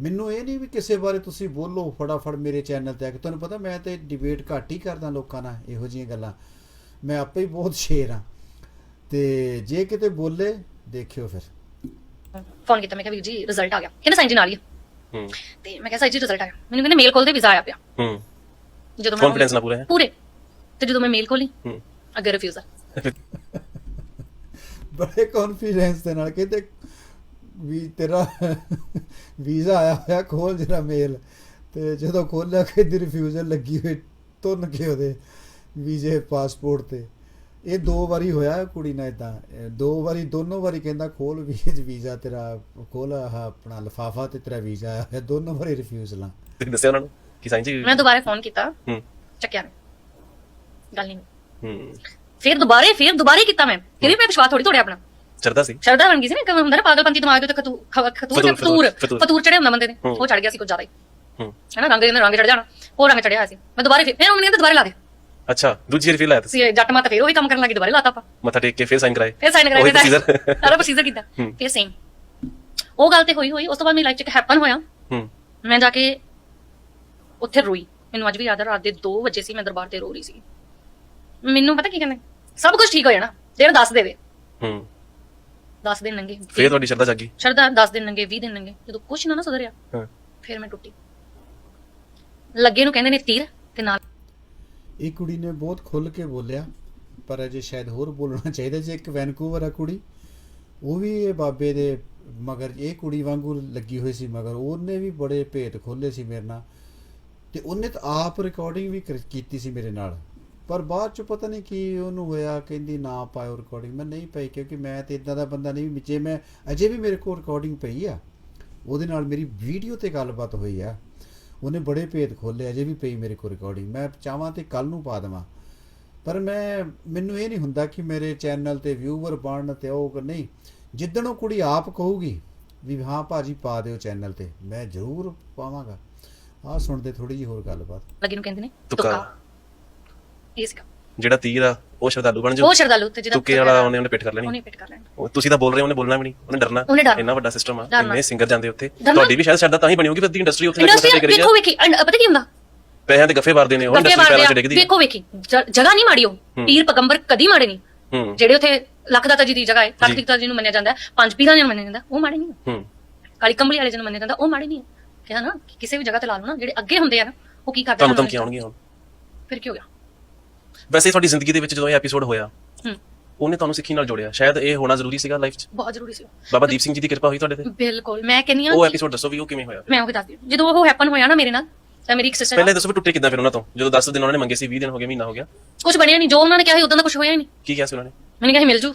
ਮੈਨੂੰ ਇਹ ਨਹੀਂ ਵੀ ਕਿਸੇ ਬਾਰੇ ਤੁਸੀਂ ਬੋਲੋ ਫਟਾਫਟ ਮੇਰੇ ਚੈਨਲ ਤੇ ਆ ਕੇ। ਤੁਹਾਨੂੰ ਪਤਾ ਮੈਂ ਤੇ ਡਿਬੇਟ ਘੱਟ ਹੀ ਕਰਦਾ ਲੋਕਾਂ ਨਾਲ ਇਹੋ ਜਿਹੀਆਂ ਗੱਲਾਂ। ਮੈਂ ਆਪੇ ਹੀ ਬਹੁਤ ਸ਼ੇਰ ਆ ਤੇ ਜੇ ਕਿਤੇ ਬੋਲੇ ਦੇਖਿਓ ਫਿਰ। ਫੋਨ ਕੀਤਾ ਮੈਂ ਕਿਹਾ ਵੀਰ ਜੀ ਰਿਜ਼ਲਟ ਆ ਗਿਆ। ਕਹਿੰਦੇ ਸਾਈਂ ਜੀ ਨਾਲ ਹੀ ਆ। ਹੂੰ। ਤੇ ਮੈਂ ਕਿਹਾ ਸਾਈਂ ਜੀ ਰਿਜ਼ਲਟ ਆਇਆ ਮੈਨੂੰ ਕਹਿੰਦੇ ਮੇਲ ਖੋਲਦੇ ਵੀਜ਼ਾ ਆਇਆ ਪਿਆ। ਹੂੰ। ਜਦੋਂ Confidence ਨਾਲ ਪੂਰੇ ਹੈ? ਪੂਰੇ। ਤੇ ਜਦੋਂ ਮੈਂ ਮੇਲ ਖੋਲੀ ਹੂੰ। ਅੱਗੇ ਰਿਫਿਊਜ਼ਲ ਬੜੇ ਕੌਨਫੀਡੈਂਸ ਦੇ ਨਾਲ ਕਹਿੰਦੇ ਵੀ ਤੇਰਾ ਵੀਜ਼ਾ ਆਇਆ ਹੋਇਆ ਖੋਲ ਜਰਾ ਮੇਲ। ਤੇ ਜਦੋਂ ਖੋਲਿਆ ਕਿ ਰਿਫਿਊਜ਼ਲ ਲੱਗੀ ਹੋਈ ਤੁੰਨ ਕੇ ਉਹਦੇ ਵੀਜ਼ੇ ਪਾਸਪੋਰਟ ਤੇ। ਇਹ ਦੋ ਵਾਰੀ ਹੋਇਆ ਕੁੜੀ ਨਾਲ ਇਦਾਂ ਦੋ ਵਾਰੀ ਦੋਨੋਂ ਵਾਰੀ ਕਹਿੰਦਾ ਖੋਲ ਵੀਜ਼ ਵੀਜ਼ਾ ਤੇਰਾ ਖੋਲ ਆਪਣਾ ਲਫਾਫਾ ਤੇ ਤੇਰਾ ਵੀਜ਼ਾ ਆਇਆ ਹੋਇਆ। ਦੋਨੋਂ ਵਾਰੀ ਰਿਫਿਊਜ਼ਲਾਂ ਤੁਸੀਂ ਦੱਸਿਆ ਉਹਨਾਂ ਨੂੰ ਕਿ ਸਾਈਂ ਜੀ? ਮੈਂ ਦੁਬਾਰਾ ਫੋਨ ਕੀਤਾ। ਹੂੰ। ਚੱਕਿਆ ਨਹੀਂ ਗੱਲ ਨਹੀਂ ਹੂੰ। ਫਿਰ ਦੁਬਾਰੇ ਫਿਰ ਦੁਬਾਰੇ ਕੀਤਾ ਮੈਂ। ਵੀ ਮੈਂ ਵਿਸ਼ਵਾਸ ਥੋੜੀ ਤੋੜਿਆ ਆਪਣਾ। ਚੜਦਾ ਸੀ। ਸ਼ਰਦਾ ਬਣ ਗਈ ਸੀ ਨਾ ਕਿ ਹੁੰਦਾ ਨਾ ਪਾਗਲਪੰਤੀ ਦਿਮਾਗ ਦੇ ਉੱਤੇ ਖਤੂ ਖਤੂਰ ਫਤੂਰ, ਫਤੂਰ ਫਤੂਰ। ਫਤੂਰ ਚੜੇ ਹੁੰਦਾ ਬੰਦੇ ਹੂੰ। ਉਹ ਚੜ ਗਿਆ ਸੀ ਕੁਝ ਜ਼ਿਆਦਾ ਹੀ। ਹੂੰ। ਹੈ ਨਾ ਰੰਗ ਦੇ ਰੰਗ ਚੜ ਜਾਣਾ ਉਹ ਰੰਗ ਚੜਿਆ ਸੀ। ਮੈਂ ਦੁਬਾਰੇ ਫਿਰ ਫਿਰ ਉਹਨੇ ਦੁਬਾਰੇ ਲਾ ਦੇ। ਅੱਛਾ ਦੂਜੀ ਵਾਰੀ ਫੇਰ ਲਾਇਆ ਤੁਸੀਂ? ਸੀ ਜੱਟ ਮਾਤਾ ਫੇਰ ਉਹੀ ਕੰਮ ਕਰਨ ਲੱਗੀ ਦੁਬਾਰਾ ਲਾਤਾ ਆਪਾਂ। ਮੱਥਾ ਟੇਕ ਕੇ ਫੇਰ ਸਾਈਨ ਕਰਾਏ। ਫਿਰ ਸਾਈਨ procedure। ਸਾਰਾ ਪ੍ਰੋਸੀਜਰ ਕੀਤਾ। ਫਿਰ ਸੇਮ ਉਹ ਗੱਲ ਤੇ ਹੋਈ ਹੋਈ ਉਸ ਤੋਂ ਬਾਅਦ ਮੇਰੀ ਲਾਈਫ 'ਚ ਇੱਕ ਹੈਪਨ ਹੋਇਆ। ਹੂੰ। ਮੈਂ ਜਾ ਕੇ ਉੱਥੇ ਰੋਈ। ਮੈਨੂੰ ਅੱਜ ਵੀ ਯਾਦ ਆ ਰਾਤ ਦੇ 2 ਵਜੇ ਸੀ ਮੈਂ ਦਰਬਾਰ ਤੇ ਰੋ ਰਹੀ ਸੀ। ਮੈਨੂੰ ਪਤਾ ਕੀ ਕਹਿੰਦੇ? ਸਭ ਕੁਝ ਠੀਕ ਹੋ ਜਾਣਾ। ਜਿਹੜਾ ਦੱਸ ਦੇਵੇ। ਹੂੰ। 10 ਦਿਨ ਲੰਘੇ ਫੇਰ ਤੁਹਾਡੀ ਸ਼ਰਧਾ ਜਾਗੀ? ਸ਼ਰਦਾ 10 ਦਿਨ ਲੰਘੇ 20 ਦਿਨ ਲੰਘੇ ਜਦੋਂ ਕੁਝ ਨਾ ਨਾ ਸੁਧਰਿਆ ਹਾਂ। ਫਿਰ ਮੈਂ ਟੁੱਟੀ। ਲੱਗੇ ਨੂੰ ਕਹਿੰਦੇ ਨੇ ਤੀਰ ਤੇ ਨਾਲ ਇਹ ਕੁੜੀ ਨੇ ਬਹੁਤ ਖੁੱਲ ਕੇ ਬੋਲਿਆ ਪਰ ਅਜੇ ਸ਼ਾਇਦ ਹੋਰ ਬੋਲਣਾ ਚਾਹੀਦਾ ਜੇ ਇੱਕ ਵੈਨਕੂਵਰ ਆ ਕੁੜੀ। ਉਹ ਵੀ ਇਹ ਬਾਬੇ ਦੇ ਮਗਰ ਇਹ ਕੁੜੀ ਵਾਂਗੂ ਲੱਗੀ ਹੋਈ ਸੀ ਮਗਰ ਉਹਨੇ ਵੀ ਬੜੇ ਭੇਤ ਖੋਲੇ ਸੀ ਮੇਰੇ ਨਾਲ। ਤੇ ਉਹਨੇ ਤਾਂ ਆਪ ਰਿਕਾਰਡਿੰਗ ਵੀ ਕੀਤੀ ਸੀ ਮੇਰੇ ਨਾਲ। ਪਰ ਬਾਅਦ ਚ ਪਤਾ ਨਹੀਂ ਕੀ ਉਹਨੂੰ ਹੋਇਆ ਕਹਿੰਦੀ ਨਾ ਪਾਇਓ ਰਿਕਾਰਡਿੰਗ ਮੈਂ ਨਹੀਂ ਪਈ ਕਿਉਂਕਿ ਮੈਂ ਤੇ ਇਦਾਂ ਦਾ ਬੰਦਾ ਨਹੀਂ ਵੀ ਜੇ ਮੈਂ ਅਜੇ ਵੀ ਮੇਰੇ ਕੋਲ ਰਿਕਾਰਡਿੰਗ ਪਈ ਆ ਉਹਦੇ ਨਾਲ ਮੇਰੀ ਵੀਡੀਓ ਤੇ ਗੱਲਬਾਤ ਹੋਈ ਆ। ਉਹਨੇ ਬੜੇ ਭੇਦ ਖੋਲੇ ਅਜੇ ਵੀ ਪਈ ਮੇਰੇ ਕੋਲ ਰਿਕਾਰਡਿੰਗ ਮੈਂ ਚਾਹਾਂ ਤੇ ਕੱਲ ਨੂੰ ਪਾ ਦੇਵਾਂ। ਪਰ ਮੈਂ ਮੈਨੂੰ ਇਹ ਨਹੀਂ ਹੁੰਦਾ ਕਿ ਮੇਰੇ ਚੈਨਲ ਤੇ ਵਿਊਵਰ ਬਣਨ ਤੇ ਉਹ ਕਿ ਨਹੀਂ। ਜਿੱਦਣ ਉਹ ਕੁੜੀ ਆਪ ਕਹੂਗੀ ਵੀ ਹਾਂ ਭਾਜੀ ਪਾ ਦਿਓ ਚੈਨਲ ਤੇ ਮੈਂ ਜ਼ਰੂਰ ਪਾਵਾਂਗਾ। ਆਹ ਸੁਣਦੇ ਥੋੜੀ ਜਿਹੀ ਹੋਰ ਗੱਲਬਾਤ। ਲੱਗੇ ਨੂੰ ਕਹਿੰਦੇ ਨੇ ਤੁੱਕਾ। ਤੁੱਕਾ ਇਹ ਸੀਗਾ ਜਿਹੜਾ ਤੀਰ ਆ ਉਹ ਸ਼ਰਧਾਲੂ ਬਣ ਜਾਓ। ਉਹ ਸ਼ਰਦਾਲੂ ਤੇ ਜਿਹਦਾ ਤੁੱਕੇ ਵਾਲਾ ਉਹਨੇ ਉਹਨੇ ਪਿੱਟ ਕਰ ਲੈਣੀ? ਉਹਨੇ ਪਿੱਟ ਕਰ ਲੈਣਾ। ਉਹ ਤੁਸੀਂ ਤਾਂ ਬੋਲ ਰਹੇ ਹੋ ਉਹਨੇ ਬੋਲਣਾ ਵੀ ਨਹੀਂ ਉਹਨੇ ਡਰਨਾ। ਉਹਨੇ ਡਰਨਾ। ਇੰਨਾ ਵੱਡਾ ਸਿਸਟਮ ਆ ਡਰਨਾ। ਇੰਨੇ ਸਿੰਗਰ ਜਾਂਦੇ ਉੱਥੇ। ਡਰਨਾ। ਤੁਹਾਡੀ ਵੀ ਸ਼ਾਇਦ ਸ਼ਰਧਾ ਤਾਂ ਹੀ ਬਣੀ ਹੋਗੀ ਫਿਰ ਇੰਡਸਟਰੀ ਉੱਥੇ ਇੰਡਸਟਰੀ ਕਰੀ ਵੇਖੋ ਪਤਾ ਕੀ ਹੁੰਦਾ? ਪੈਸਿਆਂ ਦੇ ਗੱਫੇ ਮਾਰਦੇ ਨੇ ਉਹ ਗੱਗੇ ਇੰਡਸਟਰੀ ਪੈਰਾਂ 'ਚ ਮਾਰਦੇ ਡਿੱਗਦੀ ਆ। ਵੇਖੋ ਵੇਖੀ ਜ- ਜਗ੍ਹਾ ਨਹੀਂ ਮਾੜੀ ਉਹ। ਪੀਰ ਪਗੰਬਰ ਕਦੀ ਮਾੜੇ ਨਹੀਂ। ਹੂੰ। ਜਿਹੜੇ ਉੱਥੇ ਲੱਖਦਾਤਾ ਜੀ ਦੀ ਜਗ੍ਹਾ ਹੈ ਜੀ। ਤਖਤੀਕਤਾ ਜੀ ਨੂੰ ਮੰਨਿਆ ਜਾਂਦਾ ਹੈ ਪੰਜ ਪੀਰਾਂ ਨੂੰ ਮੰਨਿਆ ਜਾਂਦਾ ਉਹ ਮਾੜੇ ਨਹੀਂ ਹੈ। ਕਾਲੀ ਕੰਬਲੀ ਵਾਲੇ ਜੀ ਨੂੰ ਮੰਨਿਆ ਜਾਂਦਾ ਉਹ ਮਾੜੇ ਨਹੀਂ ਹੈ ਕਿਹਾ ਨਾ ਕਿ ਕਿਸੇ ਵੀ ਜਗ੍ਹਾ ਤੇ ਲਾ ਲਓ ਨਾ ਜਿਹੜੇ ਅੱਗੇ ਹੁੰਦੇ ਆ ਨਾ ਉਹ ਕੀ ਕਰਦੇ ਤੁਹਾਨੂੰ ਧਮਕੀਆਂ ਆਉਣਗੀਆਂ ਹੁਣ। ਫਿਰ ਕੀ ਹੋ ਗਿਆ? ਵੈਸੇ ਤੁਹਾਡੀ ਜ਼ਿੰਦਗੀ ਦੇ ਵਿੱਚ ਜਦੋਂ ਇਹ ਐਪੀਸੋਡ ਹੋਇਆ ਹੂੰ। ਉਹਨੇ ਤੁਹਾਨੂੰ ਸਿੱਖੀ ਨਾਲ ਜੋੜਿਆ? ਸ਼ਾਇਦ ਇਹ ਹੋਣਾ ਜ਼ਰੂਰੀ ਸੀਗਾ ਲਾਈਫ 'ਚ? ਬਹੁਤ ਜ਼ਰੂਰੀ ਸੀ। ਬਾਬਾ ਦੀਪ ਸਿੰਘ ਜੀ ਦੀ ਕਿਰਪਾ ਹੋਈ ਤੁਹਾਡੇ ਤੇ? ਬਿਲਕੁਲ ਮੈਂ ਕਹਿੰਨੀ ਆ ਉਹ ਐਪੀਸੋਡ ਦੱਸੋ ਵੀ ਉਹ ਕਿਵੇਂ ਹੋਇਆ ਮੈਂ ਉਹ ਦੱਸਦੀ ਹਾਂ। ਜਦੋਂ ਉਹ ਹੈਪਨ ਹੋਇਆ ਨਾ ਮੇਰੇ ਨਾਲ ਤਾਂ ਮੇਰੀ ਇੱਕ ਸਿਸਟਰ ਪਹਿਲੇ ਦੱਸੋ ਵੀ ਟੁੱਟੇ ਕਿੱਦਾਂ ਫਿਰ ਉਹਨਾਂ ਤੋਂ? ਜਦੋਂ 10 ਦਿਨ ਉਹਨਾਂ ਨੇ ਮੰਗੇ ਸੀ 20 ਦਿਨ ਹੋ ਗਏ ਮਹੀਨਾ ਹੋ ਗਿਆ। ਕੁਝ ਬਣਿਆ ਨਹੀਂ। ਜੋ ਉਹਨਾਂ ਨੇ ਕਿਹਾ ਸੀ ਉਦੋਂ ਦਾ ਕੁਝ ਹੋਇਆ ਹੀ ਨਹੀਂ। ਕੀ ਕਿਹਾ ਸੀ ਉਹਨਾਂ ਨੇ? ਮੈंने ਕਿਹਾ ਸੀ ਮਿਲ ਜੂ।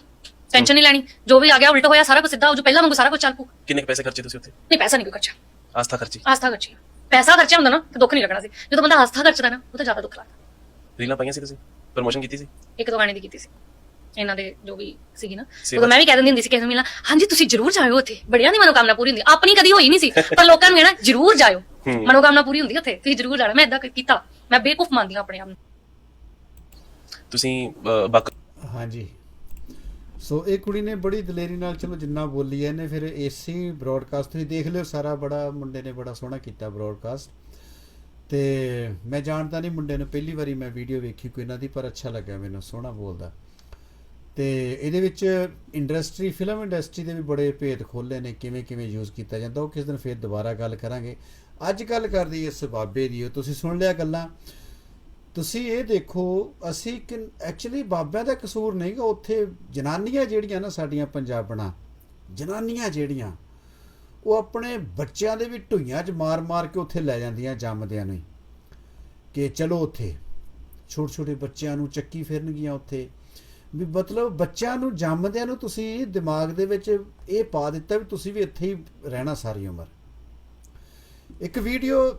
ਟੈਨਸ਼ਨ ਨਹੀਂ ਲੈਣੀ। ਜੋ ਵੀ ਆ ਗਿਆ ਉਲਟ ਹੋਇਆ ਸਾਰਾ ਕੁਝ ਸਿੱਧਾ ਹੋ ਜੂ। ਪਹਿਲਾਂ ਵਾਂਗੂ ਸਾਰਾ ਕੁਝ ਚੱਲ ਪੂ ਕਿੰਨੇ ਕੁ ਪੈਸੇ ਖਰਚੇ ਤੁਸੀਂ ਉੱਥੇ? ਨਹੀਂ ਪੈਸਾ ਨਹੀਂ ਕੋਈ ਖਰਚਾ। ਆਸਥਾ ਖਰਚੀ। ਆਸਥਾ ਖਰਚੀ। ਪੈਸਾ ਖਰਚਿਆ ਹੁੰਦਾ ਨਾ ਤੇ ਦੁੱਖ ਨਹੀਂ ਲੱਗਣਾ ਸੀ। ਜਦੋਂ ਬੰਦਾ ਆਸਥਾ ਖਰਚਦਾ ਨਾ ਉਹ ਤਾਂ ਜ਼ਿਆਦਾ ਦੁੱਖ ਲੱਗਦਾ। ਰੀਲਾਂ ਪਾਈਆਂ ਸੀ ਤੁਸੀਂ? ਪ੍ਰਮੋਸ਼ਨ ਕੀਤੀ ਸੀ? ਇੱਕ ਦੋ ਗਾਣੇ ਦੀ ਕੀਤੀ ਸੀ। ਇਹਨਾਂ ਦੇ ਜੋ ਵੀ ਸੀਗੀ ਨਾ। ਉਦੋਂ ਮੈਂ ਵੀ ਕਹਿ ਦਿੰਦੀ ਹੁੰਦੀ ਸੀ ਕਿਸੇ ਨੂੰ ਮਿਲਣਾ ਹਾਂਜੀ ਤੁਸੀਂ ਜ਼ਰੂਰ ਜਾਇਓ ਉੱਥੇ। ਬੜਿਆਂ ਦੀ ਮਨੋਕਾਮਨਾ ਪੂਰੀ ਹੁੰਦੀ ਆਪਣੀ ਕਦੀ ਹੋਈ ਨਹੀਂ ਸੀ। ਪਰ ਲੋਕਾਂ ਨੂੰ ਕਹਿਣਾ ਜ਼ਰੂਰ ਜਾਇਓ। ਮਨੋਕਾਮਨਾ ਪੂਰੀ ਹੁੰਦੀ ਉੱਥੇ। ਤੁਸੀਂ ਜ਼ਰੂਰ ਜਾਣਾ। ਮੈਂ ਇਦਾਂ ਕੀਤਾ। ਮੈਂ ਬੇਕੂਫ ਮੰਨਦੀ ਹਾਂ ਆਪਣੇ ਆਪ ਨੂੰ। ਤੁਸੀਂ ਬੱਕ ਹਾਂਜੀ। ਸੋ ਇਹ ਕੁੜੀ ਨੇ ਬੜੀ ਦਲੇਰੀ ਨਾਲ ਚਲੋ ਜਿੰਨਾ ਬੋਲੀ ਹੈ ਇਹਨੇ ਫਿਰ ਏਸੀ ਬ੍ਰੌਡਕਾਸਟ ਤੁਸੀਂ ਦੇਖ ਲਿਓ ਸਾਰਾ ਬੜਾ ਮੁੰਡੇ ਨੇ ਬੜਾ ਸੋਹਣਾ ਕੀਤਾ ਬ੍ਰੌਡਕਾਸਟ ਤੇ ਮੈਂ ਜਾਣਦਾ ਨਹੀਂ ਮੁੰਡੇ ਨੂੰ, ਪਹਿਲੀ ਵਾਰੀ ਮੈਂ ਵੀਡੀਓ ਵੇਖੀ ਕੋਈ ਇਹਨਾਂ ਦੀ, ਪਰ ਅੱਛਾ ਲੱਗਿਆ ਮੈਨੂੰ, ਸੋਹਣਾ ਬੋਲਦਾ। ਤੇ ਇਹਦੇ ਵਿੱਚ ਇੰਡਸਟਰੀ ਫਿਲਮ ਇੰਡਸਟਰੀ ਦੇ ਵੀ ਬੜੇ ਭੇਦ ਖੋਲੇ ਨੇ, ਕਿਵੇਂ ਕਿਵੇਂ ਯੂਜ਼ ਕੀਤਾ ਜਾਂਦਾ, ਉਹ ਕਿਸ ਦਿਨ ਫੇਰ ਦੁਬਾਰਾ ਗੱਲ ਕਰਾਂਗੇ। ਅੱਜ ਗੱਲ ਕਰਦੀ ਇਸ ਬਾਬੇ ਦੀ ਉਹ ਤੁਸੀਂ ਸੁਣ ਲਿਆ ਗੱਲਾਂ। ਤੁਸੀਂ ਇਹ ਦੇਖੋ, ਅਸੀਂ ਕਿ ਐਕਚੁਅਲੀ ਬਾਬਿਆਂ ਦਾ ਕਸੂਰ ਨਹੀਂਗਾ ਉੱਥੇ ਜਨਾਨੀਆਂ ਜਿਹੜੀਆਂ ਨਾ ਸਾਡੀਆਂ ਪੰਜਾਬਣਾ, ਜਨਾਨੀਆਂ ਜਿਹੜੀਆਂ ਉਹ ਆਪਣੇ ਬੱਚਿਆਂ ਦੇ ਵੀ ਢੁਈਆਂ 'ਚ ਮਾਰ-ਮਾਰ ਕੇ ਉੱਥੇ ਲੈ ਜਾਂਦੀਆਂ ਜੰਮਦਿਆਂ ਨੂੰ ਹੀ। ਕਿ ਚਲੋ ਉੱਥੇ, ਛੋਟੇ ਛੋਟੇ ਬੱਚਿਆਂ ਨੂੰ ਚੱਕੀ ਫਿਰਨਗੀਆਂ ਉੱਥੇ। ਵੀ ਮਤਲਬ ਬੱਚਿਆਂ ਨੂੰ ਜੰਮਦਿਆਂ ਨੂੰ ਤੁਸੀਂ ਦਿਮਾਗ ਦੇ ਵਿੱਚ ਇਹ ਪਾ ਦਿੱਤਾ ਵੀ ਤੁਸੀਂ ਵੀ ਇੱਥੇ ਹੀ ਰਹਿਣਾ ਸਾਰੀ ਉਮਰ। ਇੱਕ ਵੀਡੀਓ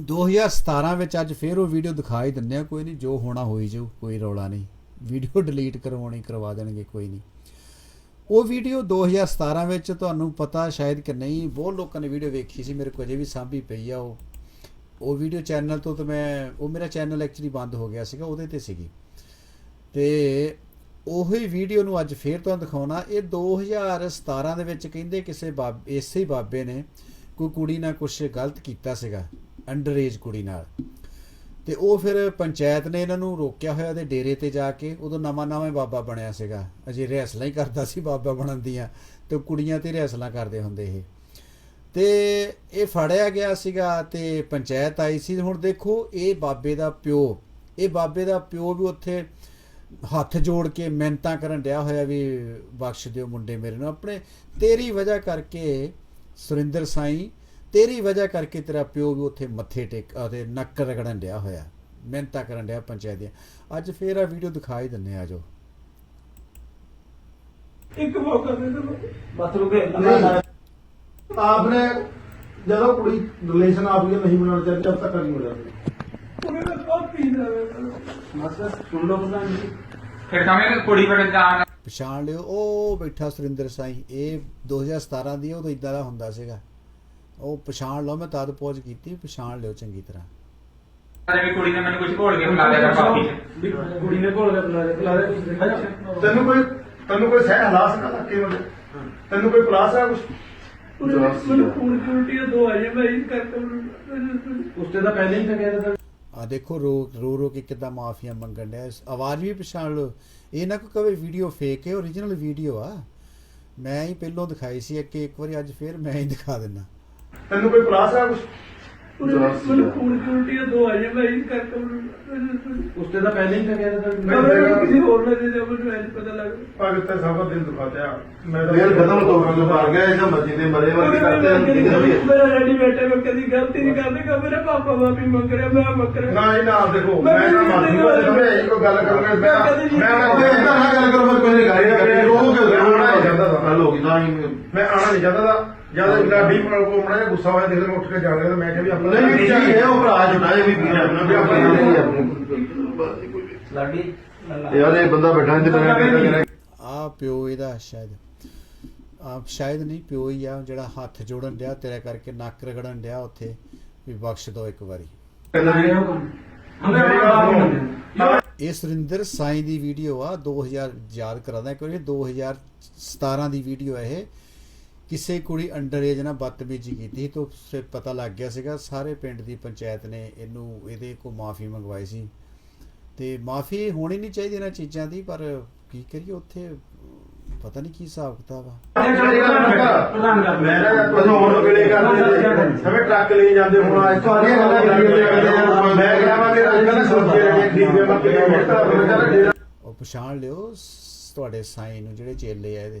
2017 ਵਿੱਚ ਅੱਜ ਫੇਰ ਉਹ ਵੀਡੀਓ ਦਿਖਾਈ ਦਿੰਦੇ ਆ, ਕੋਈ ਨਹੀਂ, ਜੋ ਹੋਣਾ ਹੋਈ ਜਾਊ, ਕੋਈ ਰੌਲਾ ਨਹੀਂ। ਵੀਡੀਓ ਡਿਲੀਟ ਕਰਵਾਉਣੀ, ਕਰਵਾ ਦੇਣਗੇ, ਕੋਈ ਨਹੀਂ। ਉਹ ਵੀਡੀਓ 2017 ਵਿੱਚ ਤੁਹਾਨੂੰ ਪਤਾ ਸ਼ਾਇਦ ਕਿ ਨਹੀਂ, ਬਹੁਤ ਲੋਕਾਂ ਨੇ ਵੀਡੀਓ ਵੇਖੀ ਸੀ, ਮੇਰੇ ਕੋਲ ਅਜੇ ਵੀ ਸਾਂਭੀ ਪਈ ਆ ਉਹ। ਉਹ ਵੀਡੀਓ ਚੈਨਲ ਤੋਂ ਤਾਂ ਮੈਂ, ਉਹ ਮੇਰਾ ਚੈਨਲ ਐਕਚੁਅਲੀ ਬੰਦ ਹੋ ਗਿਆ ਸੀਗਾ, ਉਹਦੇ ਤੇ ਸੀਗੀ। ਤੇ ਉਹੀ ਵੀਡੀਓ ਨੂੰ ਅੱਜ ਫੇਰ ਤੁਹਾਨੂੰ ਦਿਖਾਉਣਾ, ਇਹ 2017 ਦੇ ਵਿੱਚ ਕਹਿੰਦੇ ਕਿਸੇ ਬਾਬ, ਇਸੇ ਬਾਬੇ ਨੇ ਕੋਈ ਕੁੜੀ ਨਾਲ ਕੁਝ ਗਲਤ ਕੀਤਾ ਸੀਗਾ ਅੰਡਰ ਏਜ ਕੁੜੀ ਨਾਲ। ਤੇ ਉਹ ਫਿਰ ਪੰਚਾਇਤ ਨੇ ਇਹਨਾਂ ਨੂੰ ਰੋਕਿਆ ਹੋਇਆ ਤੇ ਡੇਰੇ ਤੇ ਜਾ ਕੇ ਉਦੋਂ ਨਵਾਂ ਨਵਾਂ ਬਾਬਾ ਬਣਿਆ ਸੀਗਾ। ਅਜੇ ਰਿਹਸਲਾਂ ਹੀ ਕਰਦਾ ਸੀ ਬਾਬਾ ਬਣਨ ਦੀਆਂ ਤੇ ਕੁੜੀਆਂ ਤੇ ਰਿਹਸਲਾਂ ਕਰਦੇ ਹੁੰਦੇ ਇਹ ਤੇ ਇਹ ਫੜਿਆ ਗਿਆ ਸੀਗਾ ਤੇ ਪੰਚਾਇਤ ਆਈ ਸੀ। ਹੁਣ ਦੇਖੋ ਇਹ ਬਾਬੇ ਦਾ ਪਿਓ, ਇਹ ਬਾਬੇ ਦਾ ਪਿਓ ਵੀ ਉੱਥੇ ਹੱਥ ਜੋੜ ਕੇ ਮਿਹਨਤਾਂ ਕਰਨ ਡਿਆ ਹੋਇਆ ਵੀ ਬਖਸ਼ ਦਿਓ ਮੁੰਡੇ ਮੇਰੇ ਨੂੰ। ਆਪਣੇ ਤੇਰੀ ਵਜ੍ਹਾ ਕਰਕੇ ਸੁਰਿੰਦਰ ਸਾਈਂ ਤੇਰੀ ਵਜ੍ਹਾ ਕਰਕੇ ਤੇਰਾ ਪਿਓ ਵੀ ਉੱਥੇ ਮੱਥੇ ਟੇਕ ਅਤੇ ਨੱਕ ਰਗੜਨ ਡਿਆ ਹੋਇਆ। ਮਿਹਨਤਾਂ ਕਰਨ ਡਿਆ ਪੰਚਾਇਤ ਦੀ ਅੱਜ ਫੇਰ ਆ ਵੀਡੀਓ ਦਿਖਾਈ ਦਿੰਨੇ ਆ ਜੋ ਇੱਕ ਮੌਕਾ ਦੇ ਦਿਓ। ਮਤਲਬ ਹੈ ਆਪਨੇ ਜਦੋਂ ਕੁੜੀ ਰਿਲੇਸ਼ਨ ਆਪ ਵੀ ਨਹੀਂ ਬਣਾਉਣਾ ਚਾਹੀਦਾ ਤਦ ਤੱਕ ਨਹੀਂ ਬਣਾਉਂਦੇ ਉਹਨੇ ਪਛਾਣ ਲਿਓ ਉਹ ਬੈਠਾ ਸੁਰਿੰਦਰ ਸਾਈ। ਇਹ 2017 ਦੀ ਉਹ ਤਾਂ ਇਦਾਂ ਦਾ ਹੁੰਦਾ ਸੀਗਾ। ਉਹ ਪਛਾਣ ਲਓ ਮੈਂ ਤਦ ਪਹੁੰਚ ਕੀਤੀ ਪਛਾਣ ਲਿਓ ਚੰਗੀ ਤਰ੍ਹਾਂ। ਜਿਵੇਂ ਕੁੜੀ ਨੇ ਮੈਨੂੰ ਕੁਝ ਘੋਲ ਕੇ ਬੁਲਾ ਲਿਆ ਕਾਫੀ ਚ ਵੀ ਕੁੜੀ ਨੇ ਕੋਲ ਕੇ ਬੁਲਾ ਦੇ ਬੁਲਾ ਦੇ ਤੈਨੂੰ ਕੋਈ ਤੈਨੂੰ ਕੋਈ ਸਹਿ ਹਲਾਸ ਨਾ ਲੱਗੇ ਮਲੇ ਤੈਨੂੰ ਕੋਈ ਪਲਾਸ ਆ ਕੁਛ? ਮੈਨੂੰ ਪੂਰੀ ਉਲਟੀ ਦੋ ਆ ਜੇ ਮੈਂ ਇਹ ਕਰਕੇ ਮੈਨੂੰ- ਉਸ ਤੇ ਤਾਂ ਪਹਿਲੇ ਹੀ ਤਾਂ ਕਹਿ ਦਿੱਤਾ। ਆ ਦੇਖੋ ਰੋ ਰੋ ਰੋ ਕੇ ਕਿੱਦਾਂ ਮਾਫੀਆ ਮੰਗਣ ਡਿਆ। ਆਵਾਜ਼ ਵੀ ਪਛਾਣ ਲਓ। ਇਹ ਨਾ ਕੋਈ ਕਵੇ ਵੀਡੀਓ ਫੇਕ ਹੈ ਓਰੀਜਨਲ ਵੀਡੀਓ ਆ। ਮੈਂ ਹੀ ਪਹਿਲੋਂ ਦਿਖਾਈ ਸੀ ਕਿ ਇੱਕ ਵਾਰੀ ਅੱਜ ਫੇਰ ਮੈਂ ਹੀ ਦਿਖਾ ਦਿੰਦਾ। ਤੈਨੂੰ ਕੋਈ ਪਲਾਸ ਆ ਕੁਛ? ਮੈਨੂੰ ਦੋ ਆ ਜੇ ਮੈਂ ਇਹ ਕਰਕੇ ਮੈਨੂੰ- ਉਸ ਤੇ ਤਾਂ ਪਹਿਲੇ ਹੀ ਤਾਂ ਕਹਿ ਦਿੱਤਾ ਮੈਂ- ਮੈਨੂੰ ਕਿਸੇ ਹੋਰ ਨੇ ਦੇ ਦਿਆ ਮੈਨੂੰ ਐਂ ਪਤਾ ਲੱਗ ਭਗਤ ਤੇ ਸਭ ਦਾ ਦਿਲ ਦੁਖਾਤਿਆ ਮੈਂ ਤਾਂ ਫੇਰ ਖਤਮ ਤੋਂ ਗੱਲ ਮਾਰ ਗਿਆ ਇਹਦਾ ਮਰਜ਼ੀ ਦੇ ਮਰੇ ਵਰਗੀ ਕਰਦੇ ਹਨ ਕਿਤੇ ਵੀ ਮੇਰਾ ਰੈਡੀ ਬੈਠੇ ਮੈਂ ਕਦੀ ਗਲਤੀ ਨਹੀਂ ਕਰਦੇ ਕਿ ਮੇਰੇ ਪਾਪਾ ਮਾਫੀ ਮੰਗ ਰਿਹਾ ਮੈਂ ਮੰਗ ਰਿਹਾ। ਨਾ ਇਹ ਨਾ ਦੇਖੋ ਮੈਂ ਮੈਂ ਨਾ ਕਦੀ ਮਾਫੀ ਗੱਲ ਮੈਂ ਇਹੀ ਕੋਈ ਗੱਲ ਕਰੂੰਗਾ ਮੈਂ ਮੈਂ ਕਦੀ ਮੈਂ ਨਹੀਂ- ਉਹ ਇਦਾਂ ਨਾ ਗੱਲ ਕਰੋ ਮੈਂ ਕੋਈ ਗਾੜੀ ਕੱਢੀ ਰੋਹ ਕੇ ਆਉਣਾ ਨਹੀਂ ਚਾਹੁੰਦਾ ਤਾਂ। ਗਈ ਤਾਂ ਮੈਂ ਆਣਾ ਨਹੀਂ ਚਾਹਦਾ ਤਾਂ ਜਦ ਲਾਡੀ ਮਨ ਕੋ ਮੜਾ ਗੁੱਸਾ ਹੋਇਆ ਦੇਖ ਲੈ ਮੈਂ ਉੱਠ ਕੇ ਜਾ ਰਿਹਾ ਮੈਂ ਕਿਹਾ ਵੀ ਆਪਣਾ ਨਹੀਂ ਵੀ ਹੈ ਉਹ ਭਰਾ ਜੁਟਾਏ ਵੀ ਵੀਰ ਆਪਣਾ ਵੀ ਆਪਣਾ ਨਹੀਂ ਆਪਣਾ ਲਾਡੀ ਯਾਰ ਇਹ ਬੰਦਾ ਬੈਠਾ ਇਹਦੇ ਬਿਨਾਂ ਆ ਪਿਓ ਇਹਦਾ ਸ਼ਾਇਦ ਆ ਸ਼ਾਇਦ ਨਹੀਂ ਪਿਓ ਹੀ ਆ ਜਿਹੜਾ ਹੱਥ ਜੋੜਨ ਡਿਆ ਤੇਰੇ ਕਰਕੇ ਨੱਕ ਰਗੜਨ ਡਿਆ ਉੱਥੇ ਵੀ ਬਖਸ਼ ਦੋ ਇੱਕ ਵਾਰੀ। ਇਹ ਸੁਰਿੰਦਰ ਸਾਈਂ ਦੀ ਵੀਡੀਓ ਆ 2000 ਯਾਦ ਕਰਾਦਾ ਕਿ 2017 ਦੀ ਵੀਡੀਓ ਹੈ ਇਹ। ਕਿਸੇ ਕੁੜੀ ਅੰਡਰ ਏਜ ਨਾਲ ਬਦਤਮੀਜ਼ੀ ਕੀਤੀ ਤਾਂ ਉਸੇ ਪਤਾ ਲੱਗ ਗਿਆ ਸੀਗਾ ਸਾਰੇ ਪਿੰਡ ਦੀ ਪੰਚਾਇਤ ਨੇ ਇਹਨੂੰ ਇਹਦੇ ਕੋ ਮਾਫੀ ਮੰਗਵਾਈ ਸੀ। ਤੇ ਮਾਫੀ ਹੋਣੀ ਨਹੀਂ ਚਾਹੀਦੀ ਇਹਨਾਂ ਚੀਜ਼ਾਂ ਦੀ ਪਰ ਕੀ ਕਰੀਏ ਉੱਥੇ ਪਤਾ ਨਹੀਂ ਕੀ ਹਿਸਾਬ ਕਿਤਾਬ ਆ। ਮੈਂ ਨਾ ਪਧੌਣ ਵੇਲੇ ਕਰਦੇ ਸਵੇਂ ਟਰੱਕ ਲੈ ਜਾਂਦੇ ਹੁਣ ਅੱਜ ਤੁਹਾਡੀਆਂ ਗੱਲਾਂ ਕਰੀ ਜਾਂਦੇ ਆ। ਮੈਂ ਕਿਹਾ ਵਾ ਕਿ ਅੱਜ ਕੱਲ੍ਹ ਸਬਜ਼ੀ ਰੇੜੀਆਂ ਖਰੀਦਦੇ ਮੈਂ ਕਿਹਾ ਮਿਹਨਤ ਉਹ ਪਛਾਣ ਲਿਓ ਤੁਹਾਡੇ ਸਾਈਂ ਨੂੰ ਜਿਹੜੇ ਚੇਲੇ ਆ ਇਹਦੇ।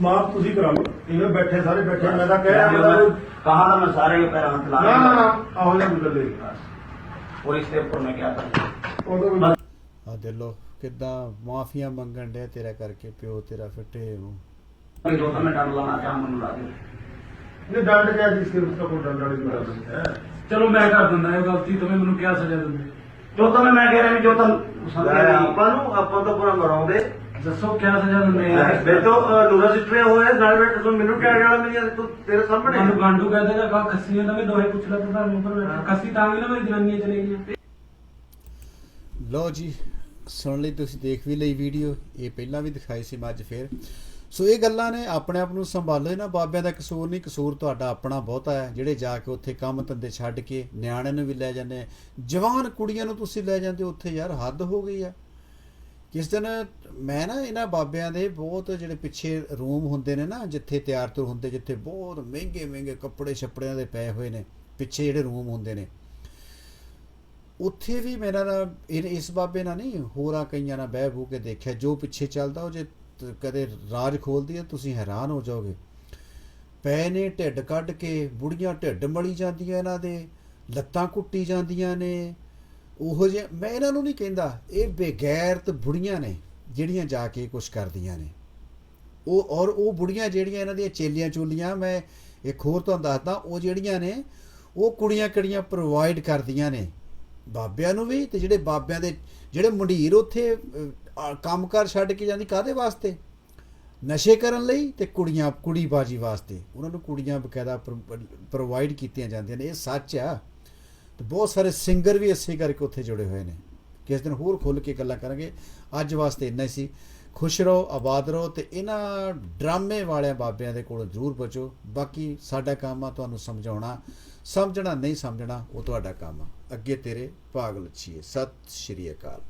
ਮਾਫ ਤੁਸੀਂ ਕਰਾ ਲਓ ਇਹਨੇ ਬੈਠੇ ਸਾਰੇ ਬੈਠੇ ਮੈਂ ਤਾਂ ਕਹਿ ਰਿਹਾ ਮੈਂ कहा था मैं सारे के पैर हाथ ला ਨਾ ਨਾ ਨਾ ਆਹੋ ਜਿਹਾ ਕੋਈ ਗੱਲ ਨਹੀਂ और इसके ऊपर मैं क्या करूं ਉਹ ਤਾਂ ਕੋਈ ਆ ਦੇ ਲੋ ਕਿਦਾਂ ਮਾਫੀਆਂ ਮੰਗਣ ਡਿਆ ਤੇਰਾ ਕਰਕੇ ਪਿਓ ਤੇਰਾ ਫਿੱਟੇ ਨੂੰ मैं दो मैं डर लाना चाह मन ला दे ਨਹੀਂ ਡੰਡ ਗਿਆ ਜਿਸ ਕੇ ਉਸ ਕੋਲ ਡੰਡ ਵਾਲੀ ਗੱਲ ਨਹੀਂ ਹੈ ਚਲੋ ਮੈਂ ਕਰ ਦਿੰਦਾ ਇਹ ਗਲਤੀ ਤੁਸੀਂ ਮੈਨੂੰ ਕਿਆ ਸਜ਼ਾ ਦਿੰਦੇ जो तो मैं कह रहा हूं जो तुम समझ नहीं ਆਪਾਂ ਨੂੰ ਆਪਾਂ ਤਾਂ ਪੂਰਾ ਮਰਾਉਂਦੇ ਦੱਸੋ ਕਿਆ ਸਜ਼ਾ ਦਿੰਦੇ ਮੈਂ ਤਾਂ ਦੂਰਾ ਸਿਸਟਰ ਹੋਇਆ ਨਾਲ ਬੈਠ ਤੂੰ ਮੈਨੂੰ ਕਹਿ ਰਿਹਾ ਮੇਰੀ ਤੂੰ ਤੇਰੇ ਸਾਹਮਣੇ। ਮੈਨੂੰ ਗਾਂਡੂ ਕਹਿੰਦੇ ਕਿ ਕਾ ਖੱਸੀਆਂ ਦਾ ਵੀ ਦੋਹੇ ਪੁੱਛ ਲੈ ਪ੍ਰਧਾਨ ਉੱਪਰ ਬੈਠਾ। ਖੱਸੀ ਤਾਂ ਵੀ ਨਾ ਮੇਰੀ ਜਨਾਨੀਆਂ ਚਲੇ ਗਈਆਂ ਲਓ ਜੀ ਸੁਣ ਲਈ ਤੁਸੀਂ ਦੇਖ ਵੀ ਲਈ ਵੀਡੀਓ ਇਹ ਪਹਿਲਾਂ ਵੀ ਦਿਖਾਈ ਸੀ ਮੈਂ ਅੱਜ ਫੇਰ। ਸੋ ਇਹ ਗੱਲਾਂ ਨੇ ਆਪਣੇ ਆਪ ਨੂੰ ਸੰਭਾਲੋ ਇਹਨਾਂ ਬਾਬਿਆਂ ਦਾ ਕਸੂਰ ਨਹੀਂ ਕਸੂਰ ਤੁਹਾਡਾ ਆਪਣਾ ਬਹੁਤਾ ਹੈ ਜਿਹੜੇ ਜਾ ਕੇ ਉੱਥੇ ਕੰਮ ਧੰਦੇ ਛੱਡ ਕੇ ਨਿਆਣਿਆਂ ਨੂੰ ਵੀ ਲੈ ਜਾਂਦੇ। ਜਵਾਨ ਕੁੜੀਆਂ ਨੂੰ ਤੁਸੀਂ ਲੈ ਜਾਂਦੇ ਹੋ ਉੱਥੇ ਯਾਰ ਹੱਦ ਹੋ ਗਈ ਆ। ਕਿਸ ਦਿਨ ਮੈਂ ਨਾ ਇਹਨਾਂ ਬਾਬਿਆਂ ਦੇ ਬਹੁਤ ਜਿਹੜੇ ਪਿੱਛੇ ਰੂਮ ਹੁੰਦੇ ਨੇ ਨਾ, ਜਿੱਥੇ ਤਿਆਰ ਤੁਰ ਹੁੰਦੇ, ਜਿੱਥੇ ਬਹੁਤ ਮਹਿੰਗੇ ਮਹਿੰਗੇ ਕੱਪੜੇ ਛੱਪੜਿਆਂ ਦੇ ਪਏ ਹੋਏ ਨੇ, ਪਿੱਛੇ ਜਿਹੜੇ ਰੂਮ ਹੁੰਦੇ ਨੇ। ਉੱਥੇ ਵੀ ਮੇਰਾ ਨਾ, ਇਹ- ਇਸ ਬਾਬੇ ਨਾਲ ਨਹੀਂ, ਹੋਰਾਂ ਕਈਆਂ ਨਾਲ ਬਹਿ ਬੂ ਕੇ ਦੇਖਿਆ। ਜੋ ਪਿੱਛੇ ਚੱਲਦਾ, ਉਹ ਜੇ ਕਦੇ ਰਾਜ ਖੋਲਦੀ ਹੈ ਤੁਸੀਂ ਹੈਰਾਨ ਹੋ ਜਾਓਗੇ। ਪੈ ਨੇ ਢਿੱਡ ਕੱਢ ਕੇ, ਬੁੜੀਆਂ ਢਿੱਡ ਮਲੀ ਜਾਂਦੀਆਂ ਇਹਨਾਂ ਦੇ, ਲੱਤਾਂ ਕੁੱਟੀ ਜਾਂਦੀਆਂ ਨੇ। ਉਹੋ ਜਿਹੇ ਮੈਂ ਇਹਨਾਂ ਨੂੰ ਨਹੀਂ ਕਹਿੰਦਾ ਇਹ ਬੇਗੈਰਤ ਬੁੜੀਆਂ ਨੇ ਜਿਹੜੀਆਂ ਜਾ ਕੇ ਕੁਝ ਕਰਦੀਆਂ ਨੇ। ਉਹ ਔਰ ਉਹ ਬੁੜੀਆਂ ਜਿਹੜੀਆਂ ਇਹਨਾਂ ਦੀਆਂ ਚੇਲੀਆਂ ਚੋਲੀਆਂ ਮੈਂ ਇੱਕ ਹੋਰ ਤੁਹਾਨੂੰ ਦੱਸਦਾ ਉਹ ਜਿਹੜੀਆਂ ਨੇ ਉਹ ਕੁੜੀਆਂ ਕੜੀਆਂ ਪ੍ਰੋਵਾਈਡ ਕਰਦੀਆਂ ਨੇ। ਬਾਬਿਆਂ ਨੂੰ ਵੀ ਤੇ ਜਿਹੜੇ ਬਾਬਿਆਂ ਦੇ ਜਿਹੜੇ ਮੰਡੀਰ ਉੱਥੇ ਅਹ, ਆ, ਕੰਮਕਾਰ ਛੱਡ ਕੇ ਜਾਂਦੀ ਕਾਦੇ ਵਾਸਤੇ? ਨਸ਼ੇ ਕਰਨ ਲਈ ਤੇ ਕੁੜੀਆਂ ਕੁੜੀਬਾਜੀ ਵਾਸਤੇ। ਉਹਨਾਂ ਨੂੰ ਕੁੜੀਆਂ ਬਕਾਇਦਾ ਪ੍ਰੋਵਾਈਡ ਕੀਤੀਆਂ ਜਾਂਦੀਆਂ ਨੇ ਇਹ ਸੱਚ ਆ। ਤੇ ਬਹੁਤ ਸਾਰੇ ਸਿੰਗਰ ਵੀ ਇਸੇ ਕਰਕੇ ਉੱਥੇ ਜੁੜੇ ਹੋਏ ਨੇ ਕਿਸ ਦਿਨ ਹੋਰ ਖੁੱਲ ਕੇ ਗੱਲਾਂ ਕਰਾਂਗੇ ਅੱਜ ਵਾਸਤੇ ਇੰਨਾ ਹੀ ਸੀ। ਖੁਸ਼ ਰਹੋ, ਆਬਾਦ ਰਹੋ ਤੇ ਇਹਨਾਂ ਡਰਾਮੇ ਵਾਲਿਆਂ ਬਾਬਿਆਂ ਦੇ ਕੋਲੋਂ ਜ਼ਰੂਰ ਬਚੋ ਬਾਕੀ ਸਾਡਾ ਕੰਮ ਆ ਤੁਹਾਨੂੰ ਸਮਝਾਉਣਾ। ਸਮਝਣਾ ਨਹੀਂ ਸਮਝਣਾ, ਉਹ ਤੁਹਾਡਾ ਕੰਮ ਆ। ਅੱਗੇ ਤੇਰੇ ਭਾਗ ਲੱਛੀਏ। ਸਤਿ ਸ਼੍ਰੀ ਅਕਾਲ।